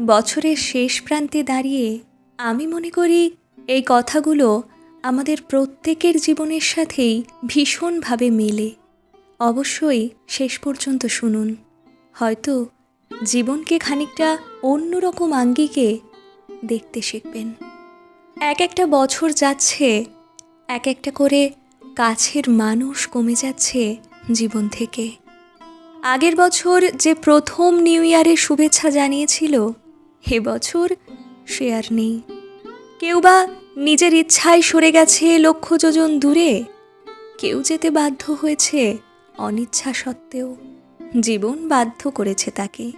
বছরের শেষ প্রান্তে দাঁড়িয়ে আমি মনে করি এই কথাগুলো আমাদের প্রত্যেকের জীবনের সাথেই ভীষণভাবে মেলে। অবশ্যই শেষ পর্যন্ত শুনুন। হয়তো জীবনকে খানিকটা অন্যরকম আঙ্গিকে দেখতে শিখবেন। এক একটা বছর যাচ্ছে, এক একটা করে কাছের মানুষ কমে যাচ্ছে জীবন থেকে। আগের বছর যে প্রথম নিউ ইয়ারের শুভেচ্ছা জানিয়েছিল এ বছর, সে আর নেই। কেউ বা নিজের ইচ্ছায় সরে গেছে লক্ষ যোজন দূরে, কেউ যেতে বাধ্য হয়েছে অনিচ্ছা সত্ত্বেও। জীবন বাধ্য করেছে তাকে।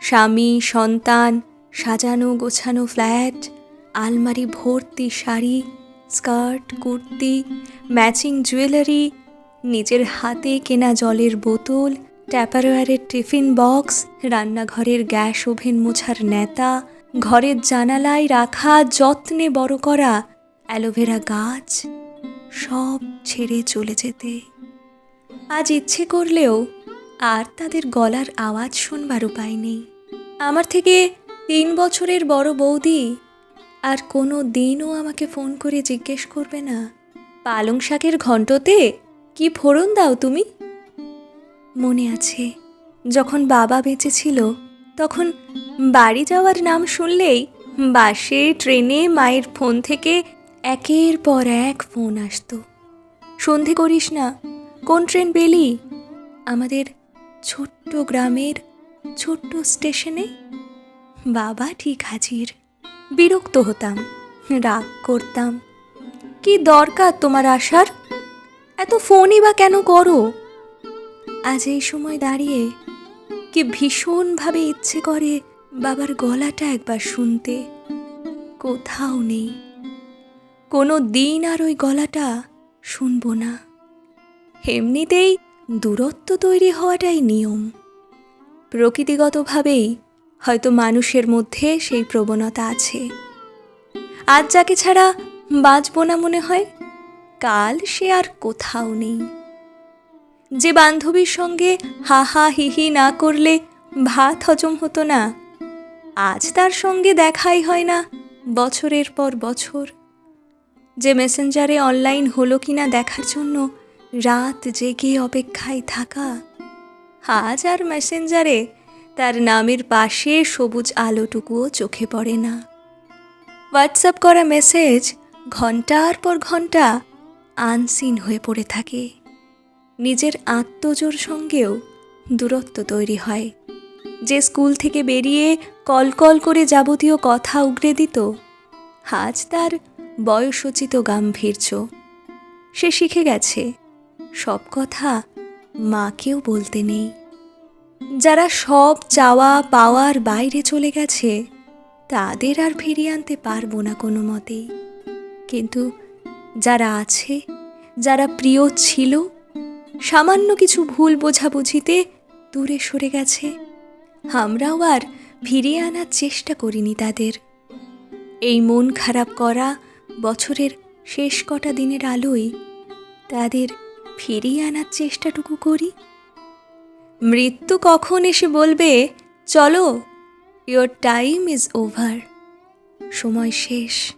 স্বামী, সন্তান, সাজানো গোছানো ফ্ল্যাট, আলমারি, ভর্তি sari, skirt, kurti, matching jewellery, নিজের হাতে কেনা জলের বোতল ট্যাপারওয়ারের টিফিন বক্স রান্নাঘরের গ্যাস ওভেন মোছার নেতা, ঘরের জানালায় রাখা যত্নে বড় করা অ্যালোভেরা গাছ, সব ছেড়ে চলে যেতে। আজ ইচ্ছে করলেও আর তাদের গলার আওয়াজ শুনবার উপায় নেই। আমার থেকে তিন বছরের বড় বৌদি আর কোনো দিনও আমাকে ফোন করে জিজ্ঞেস করবে না। পালং শাকের ঘন্টতে কি ফোড়ন দাও তুমি? মনে আছে। যখন বাবা বেঁচে ছিল, তখন বাড়ি যাওয়ার নাম শুনলেই বাসে, ট্রেনে, মায়ের ফোন থেকে একের পর এক ফোন আসতো। সন্ধে করিস না, কোন ট্রেন পেলি? আমাদের ছোট্ট গ্রামের ছোট্ট স্টেশনে? বাবা ঠিক হাজির। বিরক্ত হতাম, রাগ করতাম। কি দরকার তোমার আসার? এত ফোনই বা কেন করো? আজ এই সময় দাঁড়িয়ে কি ভীষণভাবে ইচ্ছে করে বাবার গলাটা একবার শুনতে। কোথাও নেই। কোনো দিন আর ওই গলাটা শুনব না। এমনিতেই দূরত্ব তৈরি হওয়াটাই নিয়ম। প্রকৃতিগতভাবেই হয়তো মানুষের মধ্যে সেই প্রবণতা আছে। আজ যাকে ছাড়া বাঁচব না মনে হয়, কাল সে আর কোথাও নেই। যে বান্ধবীর সঙ্গে হা হা হিহি না করলে ভাত হজম হতো না। আজ তার সঙ্গে দেখাই হয় না, বছরের পর বছর। যে মেসেঞ্জারে অনলাইন হলো কিনা দেখার জন্য রাত জেগে অপেক্ষায় থাকা। আজ আর মেসেঞ্জারে তার নামের পাশে সবুজ আলোটুকুও চোখে পড়ে না। হোয়াটসঅ্যাপ করা মেসেজ ঘণ্টার পর ঘণ্টা আনসিন হয়ে পড়ে থাকে। নিজের আত্মজোর সঙ্গেও দূরত্ব তৈরি হয়। যে স্কুল থেকে বেরিয়ে কল কল করে যাবতীয় কথা উগড়ে দিত, আজ তার বয়সোচিত গাম্ভীর্য। সে শিখে গেছে, সব কথা মাকেও বলতে নেই। যারা সব চাওয়া পাওয়ার বাইরে চলে গেছে, তাদের আর ফিরিয়ে আনতে পারব না কোনো মতেই। কিন্তু যারা আছে, যারা প্রিয় ছিল সামান্য কিছু ভুল বোঝাবুঝিতে দূরে সরে গেছে। আমরাও আর ফিরিয়ে আনার চেষ্টা করিনি তাদের। এই মন খারাপ করা বছরের শেষ কটা দিনের আলোয় তাদের ফিরিয়ে আনার চেষ্টাটুকু করি। মৃত্যু কখন এসে বলবে, চলো ইয়োর টাইম ইজ ওভার সময় শেষ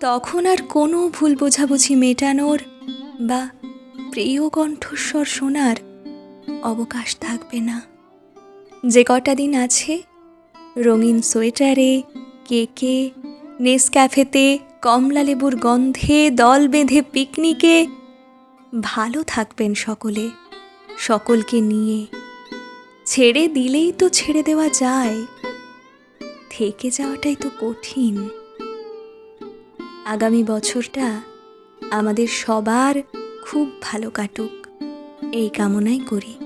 তখন আর কোনো ভুল বোঝাবুঝি মেটানোর বা প্রিয় কণ্ঠস্বর শোনার অবকাশ থাকবে না। যে কটা দিন আছে, রঙিন সোয়েটারে, কেকে, নেসক্যাফেতে কমলা লেবুর গন্ধে, দল বেঁধে পিকনিকে, ভালো থাকবেন সকলে, সকলকে নিয়ে। ছেড়ে দিলেই তো ছেড়ে দেওয়া যায়, থেকে যাওয়াটাই তো কঠিন। আগামী বছরটা আমাদের সবার খুব ভালো কাটুক। এই কামনাই করি।